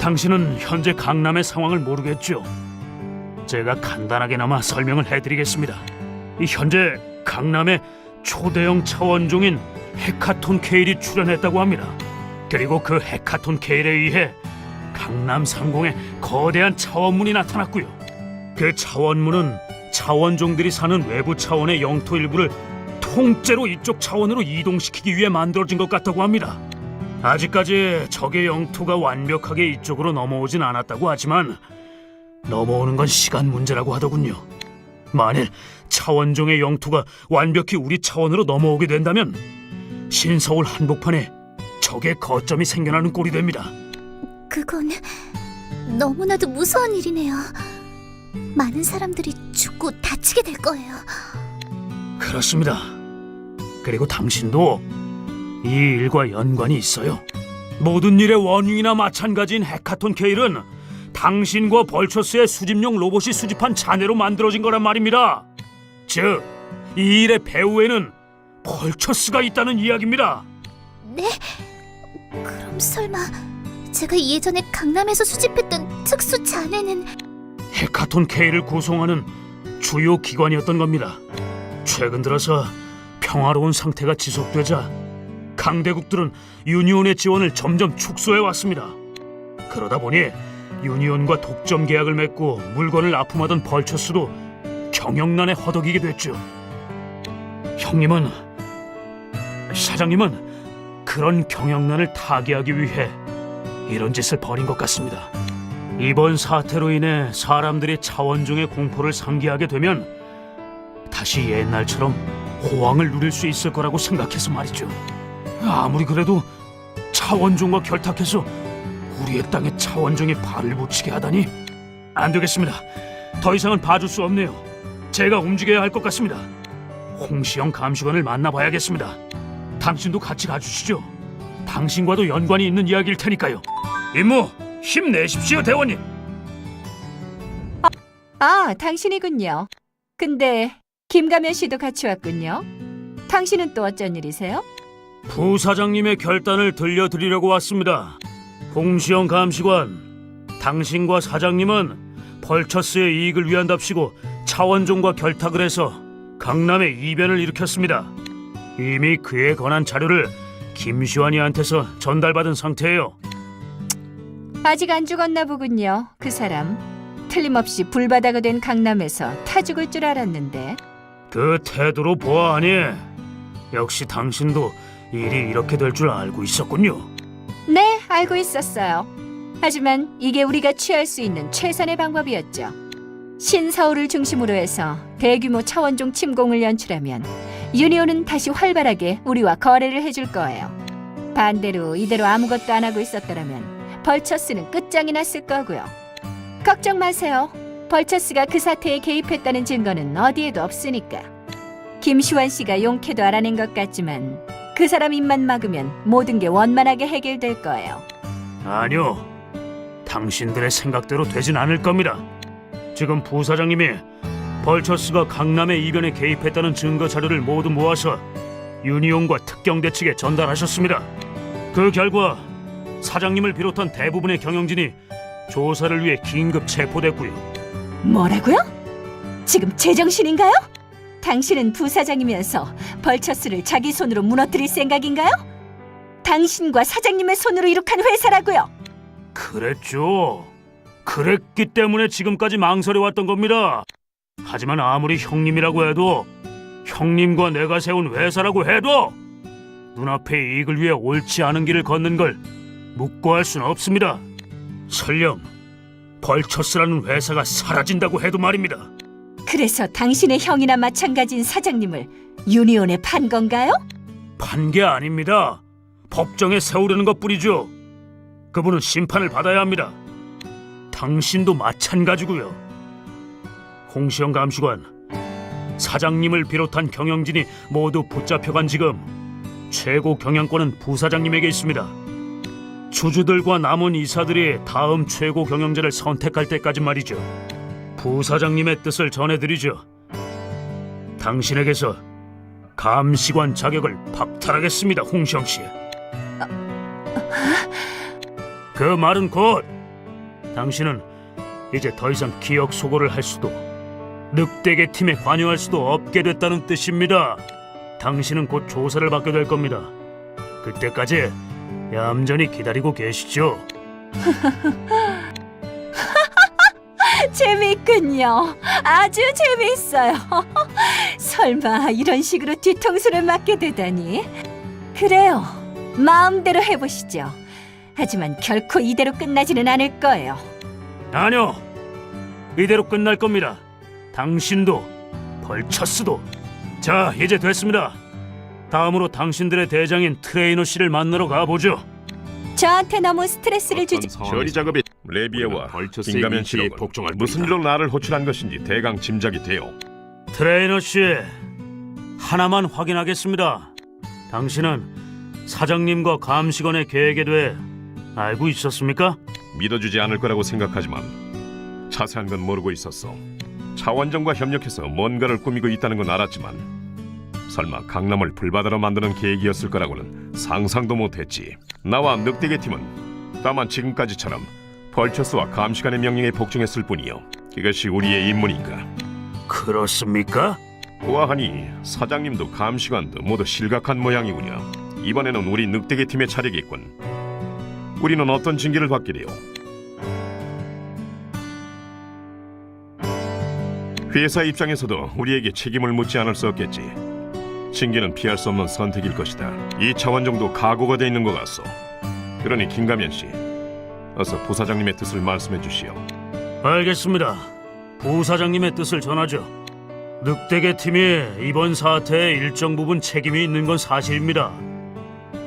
당신은 현재 강남의 상황을 모르겠죠? 제가 간단하게나마 설명을 해드리겠습니다. 이 현재 강남에 초대형 차원종인 헤카톤 케일이 출현했다고 합니다. 그리고 그 헤카톤 케일에 의해 강남 상공에 거대한 차원문이 나타났고요. 그 차원문은 차원종들이 사는 외부 차원의 영토 일부를 통째로 이쪽 차원으로 이동시키기 위해 만들어진 것 같다고 합니다. 아직까지 적의 영토가 완벽하게 이쪽으로 넘어오진 않았다고 하지만 넘어오는 건 시간 문제라고 하더군요. 만일 차원종의 영토가 완벽히 우리 차원으로 넘어오게 된다면 신서울 한복판에 적의 거점이 생겨나는 꼴이 됩니다. 그건 너무나도 무서운 일이네요. 많은 사람들이 죽고 다치게 될 거예요. 그렇습니다. 그리고 당신도 이 일과 연관이 있어요. 모든 일의 원흉이나 마찬가지인 헤카톤 케일은 당신과 벌처스의 수집용 로봇이 수집한 잔해로 만들어진 거란 말입니다. 즉, 이 일의 배후에는 벌처스가 있다는 이야기입니다. 네? 그럼 설마 제가 예전에 강남에서 수집했던 특수 잔해는 헤카톤 K를 구성하는 주요 기관이었던 겁니다. 최근 들어서 평화로운 상태가 지속되자 강대국들은 유니온의 지원을 점점 축소해 왔습니다. 그러다 보니 유니온과 독점 계약을 맺고 물건을 납품하던 벌처스도 경영난에 허덕이게 됐죠. 형님은 사장님은 그런 경영난을 타개하기 위해 이런 짓을 벌인 것 같습니다. 이번 사태로 인해 사람들이 차원종의 공포를 상기하게 되면 다시 옛날처럼 호황을 누릴 수 있을 거라고 생각해서 말이죠. 아무리 그래도 차원종과 결탁해서 우리의 땅에 차원종이 발을 붙이게 하다니 안 되겠습니다. 더 이상은 봐줄 수 없네요. 제가 움직여야 할 것 같습니다. 홍시영 감시관을 만나봐야겠습니다. 당신도 같이 가주시죠. 당신과도 연관이 있는 이야기일 테니까요. 임무 힘내십시오, 대원님. 아, 당신이군요. 근데 김가면 씨도 같이 왔군요. 당신은 또 어쩐 일이세요? 부사장님의 결단을 들려드리려고 왔습니다. 홍시영 감시관, 당신과 사장님은 벌처스의 이익을 위한답시고 차원종과 결탁을 해서 강남에 이변을 일으켰습니다. 이미 그에 관한 자료를 김시환이한테서 전달받은 상태예요. 아직 안 죽었나 보군요. 그 사람. 틀림없이 불바다가 된 강남에서 타 죽을 줄 알았는데. 그 태도로 보아하니 역시 당신도 일이 이렇게 될 줄 알고 있었군요. 네, 알고 있었어요. 하지만 이게 우리가 취할 수 있는 최선의 방법이었죠. 신서울을 중심으로 해서 대규모 차원종 침공을 연출하면 유니온은 다시 활발하게 우리와 거래를 해줄 거예요. 반대로 이대로 아무것도 안 하고 있었더라면 벌처스는 끝장이 났을 거고요. 걱정 마세요. 벌처스가 그 사태에 개입했다는 증거는 어디에도 없으니까. 김시환 씨가 용케도 알아낸 것 같지만 그 사람 입만 막으면 모든 게 원만하게 해결될 거예요. 아니요. 당신들의 생각대로 되진 않을 겁니다. 지금 부사장님이 벌처스가 강남의 이변에 개입했다는 증거 자료를 모두 모아서 유니온과 특경대 측에 전달하셨습니다. 그 결과 사장님을 비롯한 대부분의 경영진이 조사를 위해 긴급 체포됐고요. 뭐라고요? 지금 제정신인가요? 당신은 부사장이면서 벌처스를 자기 손으로 무너뜨릴 생각인가요? 당신과 사장님의 손으로 이룩한 회사라고요. 그랬죠. 그랬기 때문에 지금까지 망설여왔던 겁니다. 하지만 아무리 형님이라고 해도 형님과 내가 세운 회사라고 해도 눈앞의 이익을 위해 옳지 않은 길을 걷는 걸 묵고할 수는 없습니다. 설령 벌처스라는 회사가 사라진다고 해도 말입니다. 그래서 당신의 형이나 마찬가지인 사장님을 유니온에 판 건가요? 판 게 아닙니다. 법정에 세우려는 것뿐이죠. 그분은 심판을 받아야 합니다. 당신도 마찬가지고요. 홍시영 감시관, 사장님을 비롯한 경영진이 모두 붙잡혀간 지금 최고 경영권은 부사장님에게 있습니다. 주주들과 남은 이사들이 다음 최고 경영자를 선택할 때까지 말이죠. 부사장님의 뜻을 전해드리죠. 당신에게서 감시관 자격을 박탈하겠습니다, 홍시영 씨. 그 말은 곧 당신은 이제 더 이상 기억 소고를 할 수도 늑대계 팀에 관여할 수도 없게 됐다는 뜻입니다. 당신은 곧 조사를 받게 될 겁니다. 그때까지 얌전히 기다리고 계시죠. 재미있군요. 아주 재미있어요. 설마 이런 식으로 뒤통수를 맞게 되다니. 그래요. 마음대로 해보시죠. 하지만 결코 이대로 끝나지는 않을 거예요. 아니요. 이대로 끝날 겁니다. 당신도 벌처스도. 자, 이제 됐습니다. 다음으로 당신들의 대장인 트레이너 씨를 만나러 가보죠. 저한테 너무 스트레스를 주지. 처리 작업이 레비에와 김가면 위치에 씨로 복종할 무슨. 일로 나를 호출한 것인지 대강 짐작이 돼요. 트레이너 씨, 하나만 확인하겠습니다. 당신은 사장님과 감시관의 계획에 대해 알고 있었습니까? 믿어주지 않을 거라고 생각하지만 자세한 건 모르고 있었어. 차원정과 협력해서 뭔가를 꾸미고 있다는 건 알았지만 설마 강남을 불바다로 만드는 계획이었을 거라고는 상상도 못했지. 나와 늑대계 팀은 다만 지금까지처럼 벌처스와 감시관의 명령에 복종했을 뿐이요. 그것이 우리의 임무니까. 그렇습니까? 보아하니 사장님도 감시관도 모두 실각한 모양이군요. 이번에는 우리 늑대계 팀의 차례겠군. 우리는 어떤 징계를 받게 돼요? 회사 입장에서도 우리에게 책임을 묻지 않을 수 없겠지. 징계는 피할 수 없는 선택일 것이다. 이 차원 정도 각오가 돼 있는 것 같소. 그러니 김가면 씨, 어서 부사장님의 뜻을 말씀해 주시오. 알겠습니다. 부사장님의 뜻을 전하죠. 늑대계 팀이 이번 사태에 일정 부분 책임이 있는 건 사실입니다.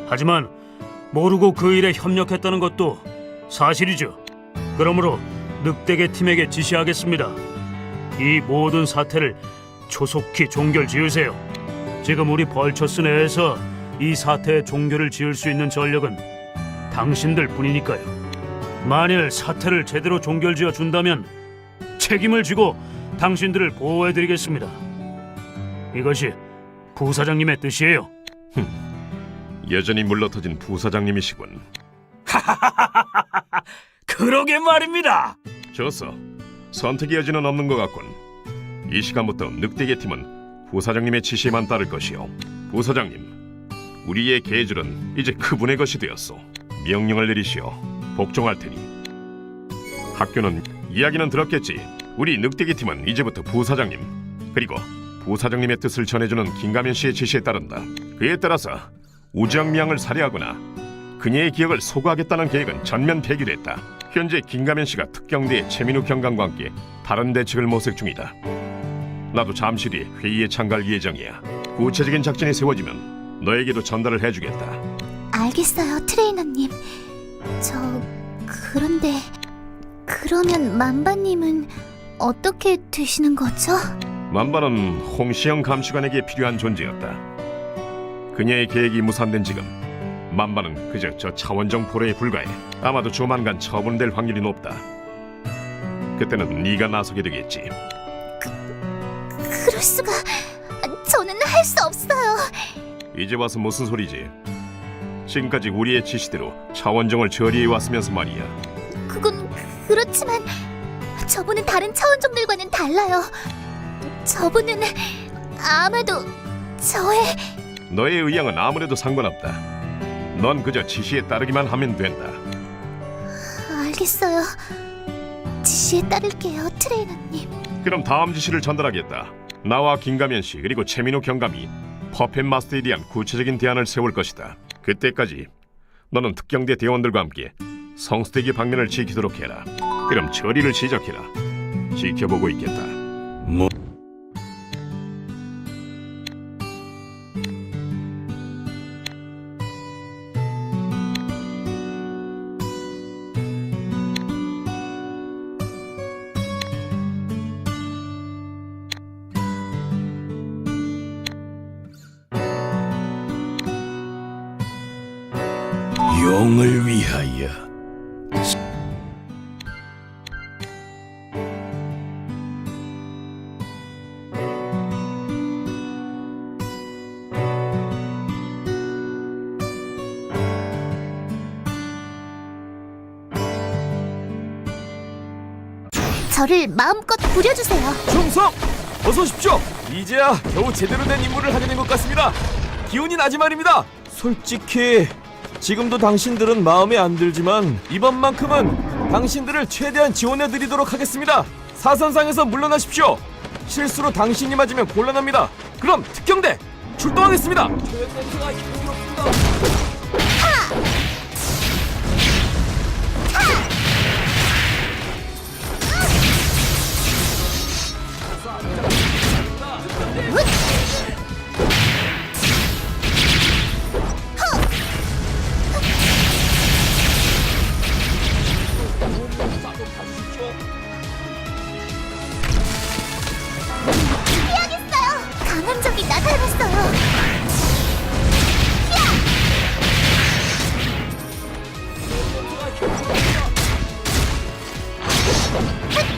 하지만 모르고 그 일에 협력했다는 것도 사실이죠. 그러므로 늑대계 팀에게 지시하겠습니다. 이 모든 사태를 조속히 종결 지으세요. 지금 우리 벌처스 내에서 이 사태의 종결을 지을 수 있는 전력은 당신들 뿐이니까요. 만일 사태를 제대로 종결지어 준다면 책임을 지고 당신들을 보호해드리겠습니다. 이것이 부사장님의 뜻이에요. 여전히 물러터진 부사장님이시군. 그러게 말입니다. 좋소. 선택의 여지는 없는 것 같군. 이 시간부터 늑대계 팀은 부사장님의 지시에만 따를 것이오. 부사장님, 우리의 계줄은 이제 그분의 것이 되었소. 명령을 내리시오. 복종할 테니. 학교는 이야기는 들었겠지. 우리 늑대계 팀은 이제부터 부사장님 그리고 부사장님의 뜻을 전해주는 김가면 씨의 지시에 따른다. 그에 따라서 우정미양을 살해하거나 그녀의 기억을 소거하겠다는 계획은 전면 폐기됐다. 현재 김가면 씨가 특경대의 최민우 경감과 함께 다른 대책을 모색 중이다. 나도 잠시 뒤에 회의에 참가할 예정이야. 구체적인 작전이 세워지면 너에게도 전달을 해주겠다. 알겠어요, 트레이너님. 저 그런데 그러면 만바님은 어떻게 되시는 거죠? 만반은 홍시영 감시관에게 필요한 존재였다. 그녀의 계획이 무산된 지금 만반은 그저 저 차원정 포로에 불과해. 아마도 조만간 처분될 확률이 높다. 그때는 네가 나서게 되겠지. 그럴 수가. 저는 할 수 없어요. 이제 와서 무슨 소리지? 지금까지 우리의 지시대로 차원정을 처리해 왔으면서 말이야. 그건 그렇지만 저분은 다른 차원종들과는 달라요. 저분은 아마도 저의 너의 의향은 아무래도 상관없다. 넌 그저 지시에 따르기만 하면 된다. 알겠어요. 지시에 따를게요, 트레이너님. 그럼 다음 지시를 전달하겠다. 나와 김가면 씨 그리고 최민호 경감이 퍼펫 마스터에 대한 구체적인 대안을 세울 것이다. 그때까지 너는 특경대 대원들과 함께 성수대기 방면을 지키도록 해라. 그럼 처리를 시작해라. 지켜보고 있겠다. 용을 위하여 저를 마음껏 부려주세요. 충성! 어서 오십시오. 이제야 겨우 제대로 된 임무를 하게 된 것 같습니다. 기운이 나지 말입니다. 솔직히 지금도 당신들은 마음에 안 들지만 이번만큼은 당신들을 최대한 지원해 드리도록 하겠습니다. 사선상에서 물러나십시오. 실수로 당신이 맞으면 곤란합니다. 그럼 특경대 출동하겠습니다. 피하겠어요. 이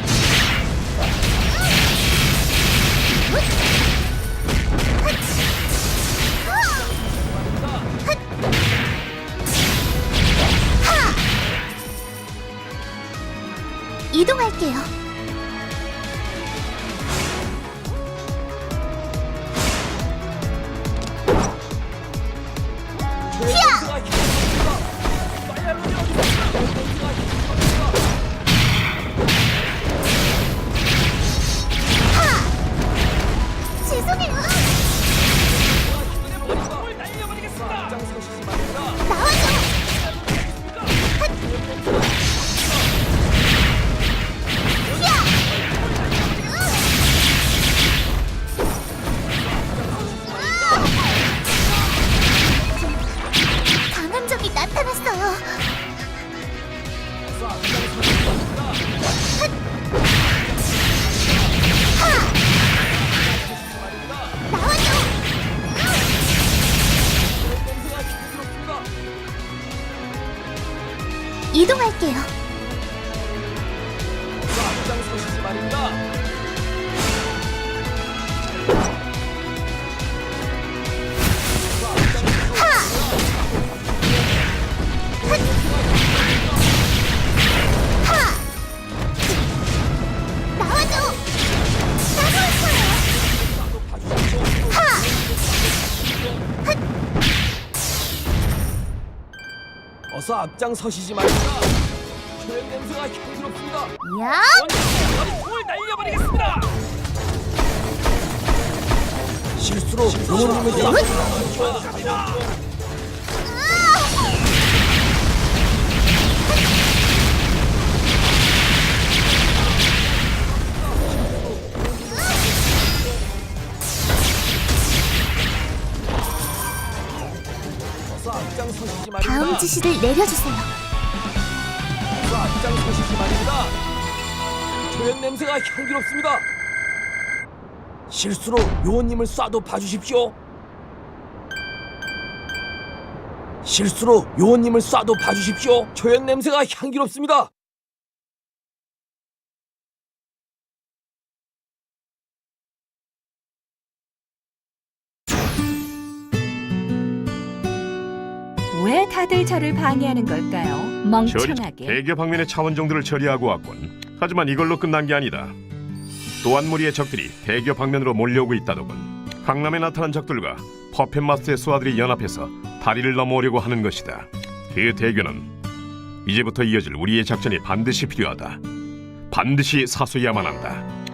앞장서시지 말입니다. 초연 냄새가 향기롭습니다. 야! 실수로 부모님을 어서 앞장서시지 말입니다. 다음 지시를 내려주세요. 어서 앞장서시지 말입니다. 초연 냄새가 향기롭습니다. 실수로 요원님을 쏴도 봐주십시오. 실수로 요원님을 쏴도 봐주십시오. 초연 냄새가 향기롭습니다. 왜 다들 저를 방해하는 걸까요? 멍청하게. 대교 방면의 차원종들을 처리하고 왔군. 하지만 이걸로 끝난 게 아니다. 또한 무리의 적들이 대교 방면으로 몰려오고 있다더군. 강남에 나타난 적들과 퍼펫마스의 수하들이 연합해서 다리를 넘어오려고 하는 것이다. 그 대교는 이제부터 이어질 우리의 작전이 반드시 필요하다. 반드시 사수야만 한다.